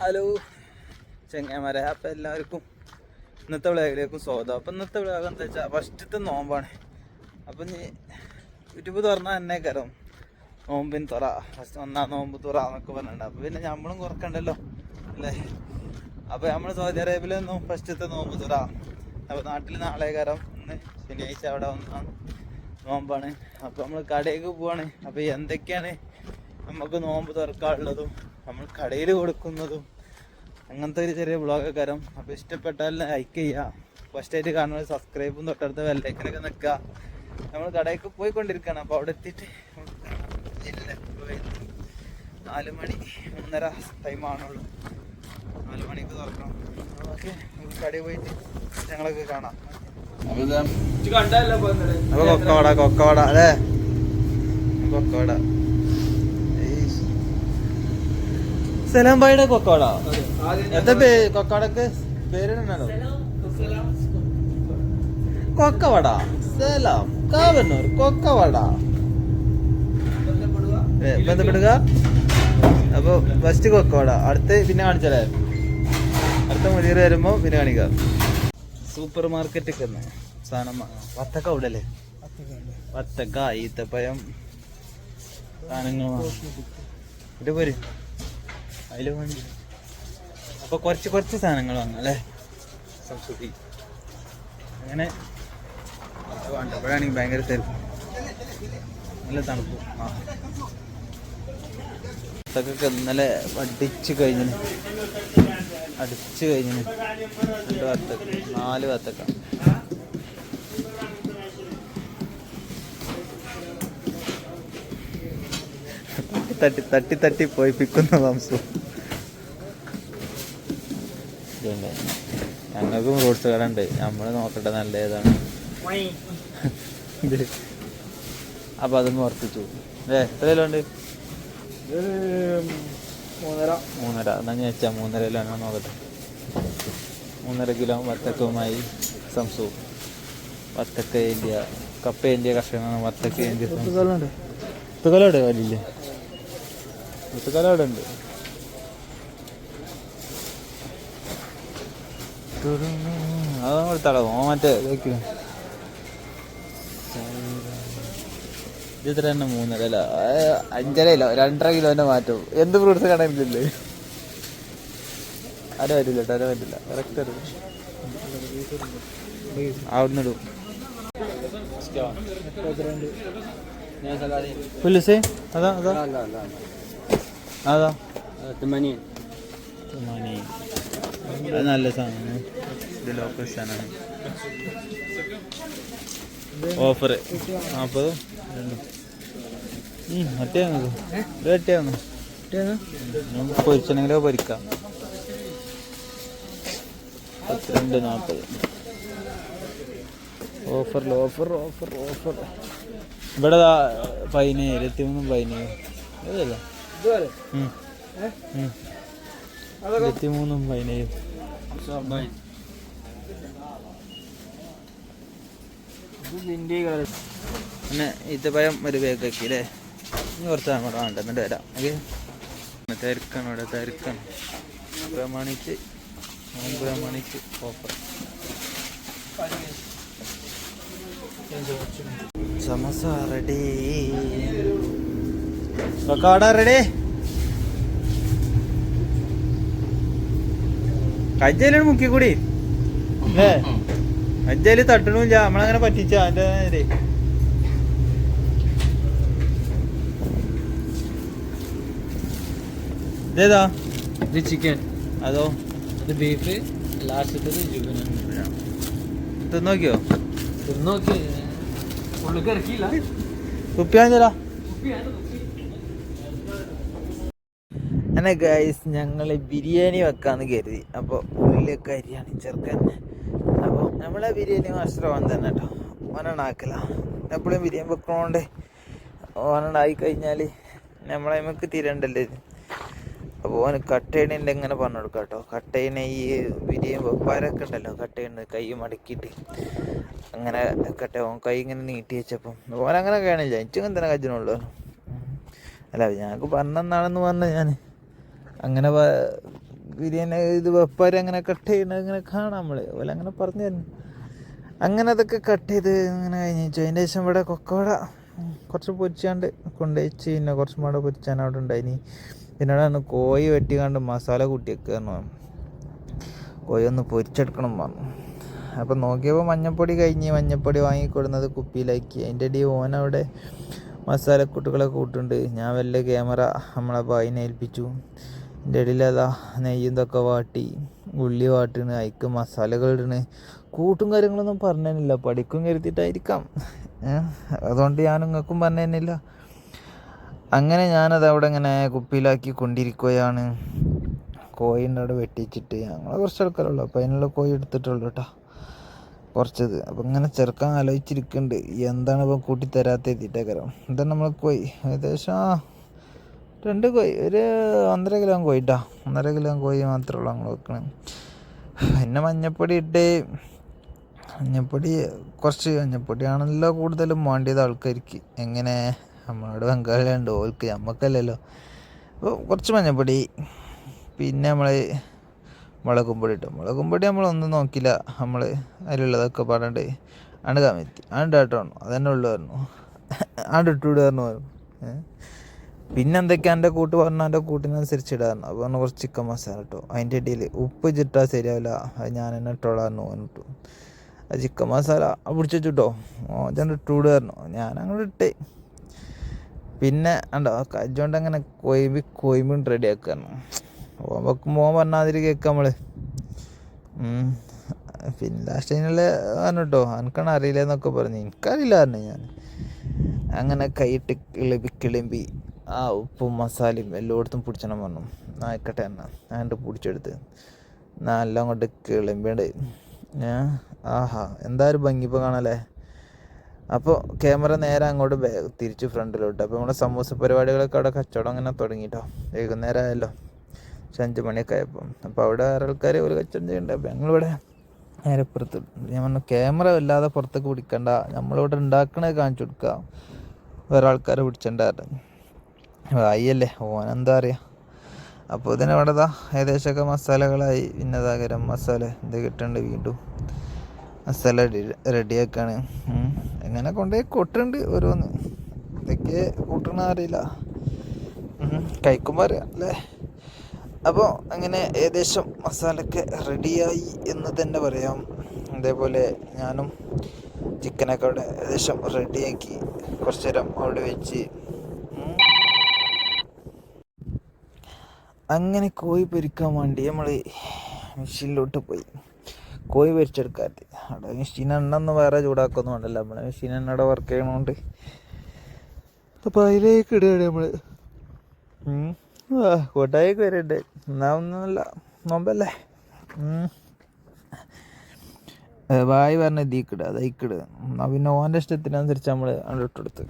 Hello. ചെങ്ങന്മാരെ അപ്പം എല്ലാവർക്കും ഇന്നത്തെ വിളകിലേക്കും സ്വാഗതം. അപ്പം ഇന്നത്തെ വിളകൾ എന്താ വെച്ചാൽ ഫസ്റ്റത്തെ നോമ്പാണ്. അപ്പം നീ യൂട്യൂബ് തുറന്നാൽ എന്നെ കയറും നോമ്പിന് തുറ ഫസ്റ്റ് ഒന്നാം നോമ്പ് തുറ എന്നൊക്കെ പറഞ്ഞിട്ടുണ്ട്. അപ്പം പിന്നെ നമ്മളും കുറക്കണ്ടല്ലോ അല്ലേ? അപ്പോൾ നമ്മൾ സൗദി അറേബ്യയിലൊന്നും ഫസ്റ്റത്തെ നോമ്പ് തുറ. അപ്പോൾ നാട്ടിൽ നാളെ കയറും ഇന്ന് ശനിയാഴ്ച അവിടെ ഒന്നാം നോമ്പാണ്. അപ്പോൾ നമ്മൾ കടയിലേക്ക് പോവാണ്. അപ്പോൾ എന്തൊക്കെയാണ് നമുക്ക് നോമ്പ് തുറക്കാനുള്ളതും നമ്മൾ കടയിൽ കൊടുക്കുന്നതും അങ്ങനത്തെ ഒരു ചെറിയ ബ്ലോഗ് കയറും അപ്പോൾ ഇഷ്ടപ്പെട്ടാൽ ലൈക്ക് ചെയ്യുക. ഫസ്റ്റ് ആയിട്ട് കാണുന്നത് സബ്സ്ക്രൈബും തൊട്ടടുത്ത് വെല്ലൈക്കനൊക്കെ നിൽക്കുക. നമ്മൾ കടയൊക്കെ പോയിക്കൊണ്ടിരിക്കുകയാണ്. അപ്പോൾ അവിടെ എത്തിയിട്ട് ഇല്ല, പോയി. നാല് മണി മൂന്നര ടൈമാണുള്ളൂ നാല് മണിക്ക് തുറക്കണം. ഓക്കെ നമുക്ക് കടയിൽ പോയിട്ട് ഞങ്ങളൊക്കെ കാണാം. അപ്പൊ കൊക്കവട കൊക്കവട അല്ലേ? കൊക്കവട. സലാം ഭായിയുടെ കൊക്കോട? എന്താ പേ കൊക്കോടക്ക് പേരിടണല്ലോ? കൊക്കവട. സലാം. കാവന്നൂർ കൊക്കവട. ബന്ധപ്പെടുക. അപ്പൊ ഫസ്റ്റ് കൊക്കവട. അടുത്ത് പിന്നെ കാണിച്ചാലേ അടുത്ത മുതിർ വരുമ്പോ പിന്നെ കാണിക്കാം. സൂപ്പർ മാർക്കറ്റ് തന്നെ സാധനം. വത്തക്ക അവിടെ അല്ലേ വത്തക്ക ഈത്തപ്പഴം സാധനങ്ങൾ ഇത് പോര്. അതിൽ വേണ്ടി. അപ്പൊ കുറച്ച് കുറച്ച് സാധനങ്ങൾ വന്നു അല്ലേ? സംസ്കൃതി. അങ്ങനെ വേണ്ടപ്പോഴാണെങ്കിൽ ഭയങ്കര തിരക്ക്. നല്ല തണുപ്പ്. ആ. വത്തക്കൊക്കെ ഇന്നലെ അടിച്ചു കഴിഞ്ഞു അടിച്ചു കഴിഞ്ഞു രണ്ട് വത്തക്ക നാല് വത്തക്ക തട്ടി തട്ടി തട്ടി പോയി പിക്കുന്ന വംശം. ഞങ്ങൾക്കും റോഡ്സ് കട ഉണ്ട് നമ്മൾ നോക്കട്ടെ നല്ല ഏതാണ്. ഇത്. അപ്പൊ അതും ഓർത്തിച്ചു ഏ എത്ര കിലോ ഉണ്ട്? മൂന്നര. മൂന്നര. എന്നാ ഞാൻ വെച്ചാ മൂന്നര കിലോ ആണോ നോക്കട്ടെ. മൂന്നര കിലോ വത്തക്കവുമായി സംസു. വത്തക്ക ഇന്ത്യ കപ്പ ഏന്ത്യ കർഷകനാണ് വത്തക്ക ഏന്ത്യ പുത്തുകാലുണ്ട് വലിയ. വലില്ലേ പുത്തുകലോട് ഉണ്ട് അത് കൊടുത്താളോ ഓ മറ്റേ ഇതൊക്കെ. ഇതിത്ര തന്നെ മൂന്നര അല്ല അഞ്ചര കിലോ രണ്ടര കിലോന്റെ മാറ്റവും എന്ത് ഫ്രൂട്ട്സ് കടയില്ലേ അര വരില്ല കേട്ടോ അര വരില്ല. കറക്റ്റ് അവിടുന്ന് ഇടും അതാ അതാ. അതാ. മണി മണി അത് നല്ല സാധനമാണ് ഇത് ലോക്കൽ സാധനമാണ് ഓഫർ നാൽപ്പത് പൊരിച്ചണെങ്കിലോ പൊരിക്കാം. പത്തിരണ്ട് നാൽപ്പത് ഓഫറിൽ ഓഫർ ഓഫർ ഓഫർ ഇവിടെ പതിനേഴ് ഇരുപത്തി മൂന്ന് പതിനേഴ് അതല്ല ഇരുപത്തിമൂന്നും പതിനേഴും. പിന്നെ ഈത്തപ്പഴം ഒരു ബാഗ് ആക്കി അല്ലേ ഇനി കുറച്ച് അങ്ങോട്ട് വേണ്ട എന്നിട്ട് വരാം. ഓക്കെ? തിരക്കാണ് ഇവിടെ തിരക്കാണ്. മണിക്ക് ഒമ്പത് മണിക്ക് ഓഫർ സമോസ റെഡി റെഡി കജ്ജയിലാണ് മുക്കിക്കൂടി. ഏ? കജ്ജയിൽ തട്ടണില്ല. നമ്മളങ്ങനെ പറ്റിച്ച അതിന്റെ നേരെ ഇതേതാ? ഇത് ചിക്കൻ അതോ? ഇത് ബീഫ് ലാസ്റ്റത്തത് തിന്നോക്കിയോ? തിന്നോക്കി. ഉള്ളിൽ ഇറക്കിയില്ല. കുപ്പിയാഞ്ചല അങ്ങനെ ഗൈസ് ഞങ്ങൾ ബിരിയാണി വെക്കാന്ന് കരുതി. അപ്പോൾ ഉള്ളിലൊക്കെ അരിയാണ് ചെറുക്കൻ അപ്പോൾ നമ്മളെ ബിരിയാണി മാസ്റ്റർ ഓൻ തന്നെ കേട്ടോ ഓനാണാക്കല എപ്പോഴും ബിരിയാണി വെക്കണോണ്ട് ഓനായി കഴിഞ്ഞാൽ നമ്മളെ നമുക്ക് തിരണ്ടല്ലേ അപ്പോൾ ഓന് കട്ടയണിന്റെ എങ്ങനെ പറഞ്ഞു കൊടുക്കാം കേട്ടോ കട്ടയിനെ ഈ ബിരിയാണി വെപ്പാരൊക്കെ ഉണ്ടല്ലോ കട്ടയിന് കൈ മടക്കിയിട്ട്. അങ്ങനെ കട്ട ഓൻ കൈ ഇങ്ങനെ നീട്ടി വെച്ചപ്പം ഓനങ്ങനെ കാണില്ല എനിക്കും തന്നെ കജ്ജനുള്ളൂ അല്ല ഞങ്ങൾക്ക് പറഞ്ഞെന്നാണെന്ന് പറഞ്ഞ ഞാൻ അങ്ങനെ ബിരിയാണി ഇത് വെപ്പാര് അങ്ങനെ കട്ട് ചെയ്യണത് അങ്ങനെ കാണാം നമ്മൾ അതുപോലെ അങ്ങനെ പറഞ്ഞു തരുന്നു. അങ്ങനെ അതൊക്കെ കട്ട് ചെയ്ത് ഇങ്ങനെ കഴിഞ്ഞു അതിന്റെ ശേഷം ഇവിടെ കൊക്കവട കുറച്ച് പൊരിച്ചാണ്ട് കൊണ്ടുവച്ച് പിന്നെ കുറച്ചും കൂടെ പൊരിച്ചാൻ അവിടെ ഉണ്ടായിനി. പിന്നെ അവിടെ വെട്ടി വെട്ടിക്കാണ്ട് മസാല കൂട്ടിയൊക്കെ പറഞ്ഞു. കോഴി ഒന്ന് പൊരിച്ചെടുക്കണം പറഞ്ഞു. അപ്പം നോക്കിയപ്പോൾ മഞ്ഞപ്പൊടി കഴിഞ്ഞ് മഞ്ഞപ്പൊടി വാങ്ങിക്കൊടുന്നത് കുപ്പിയിലാക്കി. അതിന്റെ ഓൻ അവിടെ മസാലക്കൂട്ടുകളൊക്കെ കൂട്ടുണ്ട് ഞാൻ വല്ല ക്യാമറ നമ്മളെ ഏൽപ്പിച്ചു. എന്റെ ഇടയിൽ അതാ നെയ്യും ഇതൊക്കെ വാട്ടി ഉള്ളി വാട്ടണ് അതിക്ക് മസാലകൾ ഇടണ്. കൂട്ടും കാര്യങ്ങളൊന്നും പറഞ്ഞില്ല പഠിക്കും കരുതിയിട്ടായിരിക്കാം. അതുകൊണ്ട് ഞാൻ നിങ്ങൾക്കും പറഞ്ഞു അങ്ങനെ ഞാനത് അവിടെ ഇങ്ങനെ കുപ്പിയിലാക്കി കൊണ്ടിരിക്കുകയാണ്. കോഴിന്റെ അവിടെ വെട്ടിച്ചിട്ട്. ഞങ്ങൾ കുറച്ച് ആൾക്കാരുള്ളൂ. അപ്പോൾ അതിനുള്ള കോഴി എടുത്തിട്ടുള്ളൂ കേട്ടോ കുറച്ചത്. അപ്പം ഇങ്ങനെ ചെറുക്കാൻ ആലോചിച്ചിരിക്കുന്നുണ്ട് എന്താണ് ഇപ്പം കൂട്ടി തരാത്ത എന്താണ് നമ്മൾ കോഴി ഏകദേശം രണ്ട് കോഴി ഒരു ഒന്നര കിലോ കോഴിട്ടാ. ഒന്നര കിലോ കോഴി മാത്രമേ ഉള്ളൂ ഞങ്ങൾ വെക്കണേ. പിന്നെ മഞ്ഞപ്പൊടി ഇട്ട് മഞ്ഞപ്പൊടി കുറച്ച് മഞ്ഞപ്പൊടിയാണല്ലോ കൂടുതലും വേണ്ടിയത് ആൾക്കാർക്ക്. എങ്ങനെ? നമ്മളോട് ബംഗാളിലുണ്ട് ഓൽക്ക് നമ്മക്കല്ലല്ലോ അപ്പോൾ കുറച്ച് മഞ്ഞപ്പൊടി പിന്നെ നമ്മൾ മുളകും പൊടി ഇട്ടു. മുളകും പൊടി നമ്മളൊന്നും നോക്കില്ല നമ്മൾ അതിലുള്ളതൊക്കെ പറഞ്ഞിട്ട് ആണ് കമ്മിത്തി ആണ്ട് കേട്ടോ അതന്നെ ഉള്ളു പറഞ്ഞു. ആണ്ട് ഇട്ടുവിടുക പറഞ്ഞു പറഞ്ഞു? പിന്നെ എന്തൊക്കെയാ എന്റെ കൂട്ട് പറഞ്ഞാൽ എന്റെ കൂട്ടിനനുസരിച്ച് ഇടാറുണ്ട് അപ്പോൾ പറഞ്ഞു കുറച്ച് ചിക്കൻ മസാല ഇട്ടു. അതിന്റെ ഇടയിൽ ഉപ്പ് ചിട്ടാൽ ശരിയാവില്ല. അത് ഞാൻ തന്നെ പറഞ്ഞിട്ടു ആ ചിക്കൻ മസാല പിടിച്ചു വെച്ചിട്ടോ. ഓ ഞാൻ ഇട്ടുവിടുമായിരുന്നു ഞാൻ അങ്ങോട്ട് ഇട്ടേ. പിന്നെ ഉണ്ടോ കജ്ജോണ്ട് അങ്ങനെ കൊയ്മി കൊയ്മ്പും റെഡി ആക്കായിരുന്നു ഓൻ വെക്കുമ്പോൾ ഓൻ പറഞ്ഞാതിരി കേൾക്കാം നമ്മൾ പിന്നെ ലാസ്റ്റ് അതിനുള്ള പറഞ്ഞു കേട്ടോ എനിക്കാണ് പറഞ്ഞു. എനിക്കറിയില്ല പറഞ്ഞു ഞാൻ. അങ്ങനെ കൈയിട്ട് കിളിമ്പി കിളമ്പി. ആ ഉപ്പും മസാലയും എല്ലായിടത്തും പിടിച്ചണം പറഞ്ഞു. ആയിക്കട്ടെ എന്നാ. ഞാണ്ട് പിടിച്ചെടുത്ത്. നല്ല അങ്ങോട്ട് കിളമ്പിണ്ട്. ആഹാ. എന്തായാലും ഭംഗിപ്പോൾ കാണാല്ലേ? അപ്പോൾ ക്യാമറ നേരെ അങ്ങോട്ട് തിരിച്ച് ഫ്രണ്ടിലോട്ട്. അപ്പോൾ നമ്മുടെ സമൂസ പരിപാടികളൊക്കെ അവിടെ കച്ചവടം അങ്ങനെ തുടങ്ങിട്ടോ. വൈകുന്നേരം ആയല്ലോ. അഞ്ച് മണിയൊക്കെ ആയപ്പോൾ അപ്പോൾ അവിടെ വേറെ ആൾക്കാർ ഒരു കച്ചവടം ചെയ്യണ്ട. അപ്പോൾ ഞങ്ങളിവിടെ നേരെ പുറത്ത് ഞാൻ പറഞ്ഞു ക്യാമറ വല്ലാതെ പുറത്തേക്ക് പിടിക്കണ്ട. നമ്മളിവിടെ ഉണ്ടാക്കണത് കാണിച്ചു കൊടുക്കുക വേറെ ആൾക്കാരെ പിടിച്ചിട്ടുണ്ടായിരുന്നു ആയില്ലേ? ഓനെന്താ അറിയാ? അപ്പോൾ ഇതിന് വേണ്ടതാ ഏകദേശമൊക്കെ മസാലകളായി. പിന്നെ ദാ ഗരം മസാല ഇത് കിട്ടുന്നുണ്ട് വീണ്ടും. മസാല റെഡിയാക്കാണ്. എങ്ങനെ കൊണ്ടുപോയി കൊട്ടുണ്ട് ഓരോന്ന്. ഇതൊക്കെ കൂട്ടണ അറിയില്ല. കഴിക്കുമ്പോൾ അറിയാം അല്ലേ? അപ്പോൾ അങ്ങനെ ഏകദേശം മസാലയൊക്കെ റെഡിയായി എന്ന് തന്നെ പറയാം. അതേപോലെ ഞാനും ചിക്കനൊക്കെ അവിടെ ഏകദേശം റെഡിയാക്കി കുറച്ച് നേരം അവിടെ വെച്ച് അങ്ങനെ കോഴി പൊരിക്കാൻ വേണ്ടി നമ്മൾ മെഷീനിലോട്ട് പോയി. കോഴി പൊരിച്ചെടുക്കാറ് അവിടെ മെഷീൻ എണ്ണൊന്നും വേറെ ചൂടാക്കൊന്നും വേണ്ടല്ലോ. നമ്മളെ മെഷീൻ എണ്ണയുടെ വർക്ക് ചെയ്യണോണ്ട്. അപ്പോൾ അതിലേക്ക് ഇടുകയാണ് നമ്മൾ ആ വരണ്ടേ. എന്നാ ഒന്നുമില്ല. നോമ്പല്ലേ? വായി പറഞ്ഞ ഇതിക്കിട അതൈക്കിട്. എന്നാ പിന്നെ ഓന്റെ ഇഷ്ടത്തിനനുസരിച്ച് നമ്മൾ അവിടെ ഇട്ടെടുത്ത്.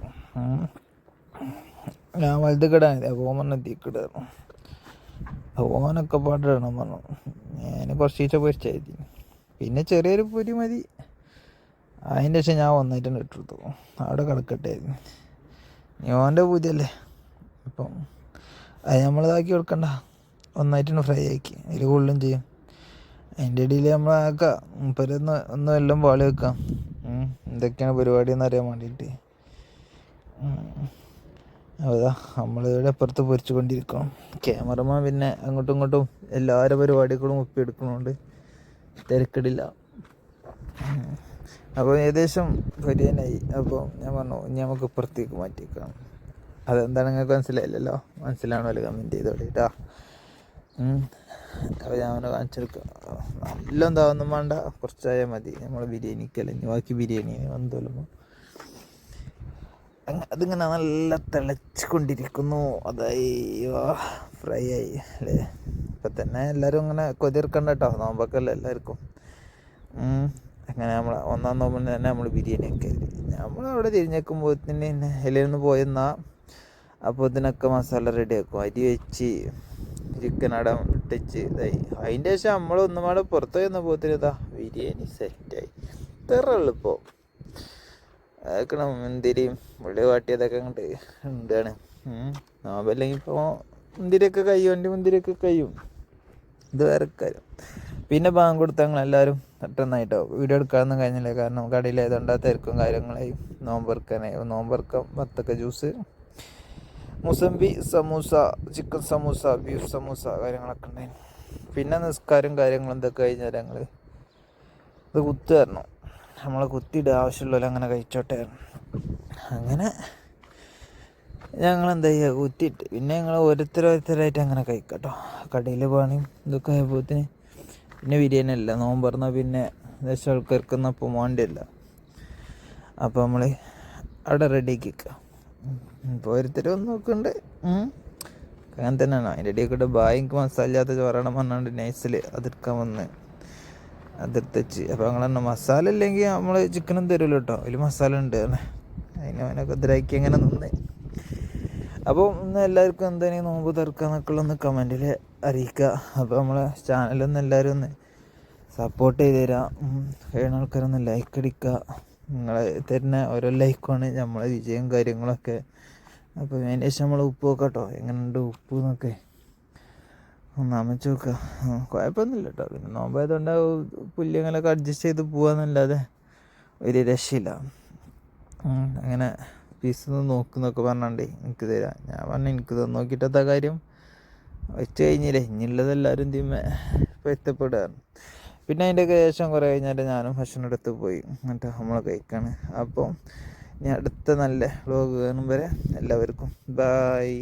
ഞാൻ വലുത് കിടാൻ അപ്പോൾ ഓൻ ഓനൊക്കെ പാടിടണം പറഞ്ഞു. ഞാൻ കുറച്ച് ഈച്ച പൊരിച്ചായി പിന്നെ ചെറിയൊരു പൊരി മതി. അതിന്റെ ശേഷം ഞാൻ ഒന്നായിട്ട് ഇട്ടെടുത്തു അവിടെ കിടക്കട്ടെ നീ ഓന്റെ പൂജയല്ലേ അപ്പം അത് നമ്മളിതാക്കി കൊടുക്കണ്ട. ഒന്നായിട്ടാണ് ഫ്രൈ ആക്കി. അതിൽ കൂടുതലും ചെയ്യും. അതിന്റെ ഇടയിൽ നമ്മൾ ആക്കാം. മുപ്പരൊന്ന് ഒന്ന് എല്ലാം പാളി വെക്കാം. എന്തൊക്കെയാണ് പരിപാടി എന്ന് അറിയാൻ വേണ്ടിയിട്ട്. അതാ നമ്മളിവിടെ അപ്പുറത്ത് പൊരിച്ചു കൊണ്ടിരിക്കണം ക്യാമറമാൻ പിന്നെ അങ്ങോട്ടും ഇങ്ങോട്ടും എല്ലാവരുടെ പരിപാടികളും ഒപ്പിയെടുക്കണോണ്ട് തിരക്കിടില്ല. അപ്പോൾ ഏകദേശം പരിയനായി അപ്പോൾ ഞാൻ പറഞ്ഞു ഇനി നമുക്ക് ഇപ്പുറത്തേക്ക് മാറ്റിയേക്കാം. അതെന്താണ് നിങ്ങൾക്ക് മനസ്സിലായില്ലല്ലോ? മനസ്സിലാണോ അല്ല കമന്റ് ചെയ്തോളി കേട്ടോ അപ്പോൾ ഞാൻ അവനെ കാണിച്ചെടുക്കാം. നല്ല എന്താവൊന്നും വേണ്ട. കുറച്ചായാൽ മതി. നമ്മൾ ബിരിയാണിക്കല്ല ഇനി. ബാക്കി ബിരിയാണി വന്നോളുമ്പോൾ അതിങ്ങനെ നല്ല തിളച്ചുകൊണ്ടിരിക്കുന്നു. അതായോ ഫ്രൈ ആയി അല്ലേ? ഇപ്പം തന്നെ എല്ലാവരും ഇങ്ങനെ കൊതിർക്കണ്ട കേട്ടോ നോമ്പൊക്കെയല്ലേ എല്ലാവർക്കും. അങ്ങനെ നമ്മൾ ഒന്നാം നോമ്പിന് തന്നെ നമ്മൾ ബിരിയാണിയൊക്കെ നമ്മൾ അവിടെ തിരിഞ്ഞേക്കുമ്പോൾ തന്നെ ഇലയിൽനിന്ന് പോയെന്നാൽ അപ്പോൾ ഇതിനൊക്കെ മസാല റെഡി ആക്കും. അരി വെച്ച് ചിക്കൻ അവിടെ ഇട്ടിച്ച് ഇതായി. അതിന്റെ ശേഷം നമ്മൾ ഒന്നും കൂടെ പുറത്തു പോത്തിന് ഇതാ ബിരിയാണി സെറ്റായി എളുപ്പം അതൊക്കെ മുന്തിരിയും ഉള്ളി വാട്ടിയതൊക്കെ അങ്ങോട്ട് ഉണ്ടാണ് നോമ്പല്ലെങ്കിൽ ഇപ്പോൾ മുന്തിരിയൊക്കെ കഴിയും എന്റെ മുന്തിരിയൊക്കെ കഴിയും. ഇത് വേറെ കാര്യം. പിന്നെ ബാങ്ക് കൊടുത്ത ഞങ്ങളെല്ലാവരും പെട്ടെന്നായിട്ടോ വീഡിയോ എടുക്കാനൊന്നും കഴിഞ്ഞില്ല. കാരണം കടയിലായതുകൊണ്ട് ആ തിരക്കും കാര്യങ്ങളായി. നോമ്പെറുക്കാനായി. നോമ്പെറുക്കാം വത്തക്ക juice mosambi samosa chicken samosa beef samosa കാര്യങ്ങളൊക്കെ പിന്നെ നിസ്കാരം കാര്യങ്ങളും എന്തൊക്കെ കഴിഞ്ഞാൽ ഞങ്ങൾ കുത്തു നമ്മളെ കുത്തിയിടുക ആവശ്യമുള്ളവർ അങ്ങനെ കഴിച്ചോട്ടെ. അങ്ങനെ ഞങ്ങൾ എന്താ ചെയ്യുക? കുത്തിയിട്ട്. പിന്നെ ഞങ്ങൾ ഓരോരുത്തരോരുത്തരായിട്ട് അങ്ങനെ കഴിക്കട്ടോ. കടയിൽ പോകണേ ഇതൊക്കെ ആയപ്പോത്തിന് പിന്നെ ബിരിയാണി അല്ല. നോമ്പ് പറഞ്ഞാൽ പിന്നെ ഏകദേശം ആൾക്കാർക്കൊന്നും അപ്പം വേണ്ടിയല്ല. അപ്പോൾ നമ്മൾ അവിടെ റെഡിയാക്കി വെക്കുക. ഇപ്പോൾ ഓരോരുത്തരും ഒന്ന് നോക്കുന്നുണ്ട്. അങ്ങനെ തന്നെയാണ്. അതിന്റെ ഇടയിൽ കൂടെ ബായിക്ക് മസാല ഇല്ലാത്ത ചോറാണ് പറഞ്ഞുകൊണ്ട് നൈസിൽ അതെടുക്കാൻ വന്ന്. അതെടുത്തച്ച് അപ്പോൾ തന്നെ മസാല ഇല്ലെങ്കിൽ നമ്മൾ ചിക്കനും തരുമല്ലോ കേട്ടോ അതിൽ മസാല ഉണ്ട് അതിന് അവനൊക്കെ ഇതിലാക്കി അങ്ങനെ നിന്ന്. അപ്പോൾ ഇന്ന് എല്ലാവർക്കും എന്തെങ്കിലും നോമ്പ് തുറക്കാന്നൊക്കെ ഒന്ന് കമന്റിൽ അറിയിക്കുക അപ്പോൾ നമ്മളെ ചാനലൊന്ന് എല്ലാവരും ഒന്ന് സപ്പോർട്ട് ചെയ്ത് തരാം. കഴിയുന്ന ആൾക്കാരൊന്ന് ലൈക്ക് അടിക്കുക നിങ്ങൾ തരുന്ന ഓരോ ലൈക്കുമാണ് നമ്മളെ വിജയം കാര്യങ്ങളൊക്കെ. അപ്പോൾ അതിന് ശേഷം നമ്മൾ ഉപ്പ് നോക്കാം കേട്ടോ എങ്ങനെയുണ്ട് ഉപ്പ് എന്നൊക്കെ. ഒന്ന് അമച്ച് നോക്കുക കുഴപ്പമൊന്നുമില്ല കേട്ടോ പിന്നെ നോമ്പായതുകൊണ്ട് പുല്യങ്ങളൊക്കെ അഡ്ജസ്റ്റ് ചെയ്ത് പോവാന്നല്ലാതെ ഒരു രക്ഷയില്ല. അങ്ങനെ പീസ് ഒന്ന് നോക്കുന്നൊക്കെ പറഞ്ഞാണ്ട് എനിക്ക് തരാം. ഞാൻ പറഞ്ഞു എനിക്ക് നോക്കിയിട്ടത്തെ കാര്യം? വെച്ച് കഴിഞ്ഞില്ലേ ഇനിയുള്ളത് എല്ലാവരും തീമ ഇപ്പം എത്തപ്പെടുകയാണ് പിന്നെ അതിന്റെ ശേഷം കുറേ കഴിഞ്ഞാൽ ഞാനും ഭക്ഷണം എടുത്ത് പോയി. എന്നിട്ട് നമ്മൾ കഴിക്കാണ്. അപ്പോൾ ഞാൻ അടുത്ത നല്ല വ്ലോഗ് കാണും വരെ എല്ലാവർക്കും. ബായ്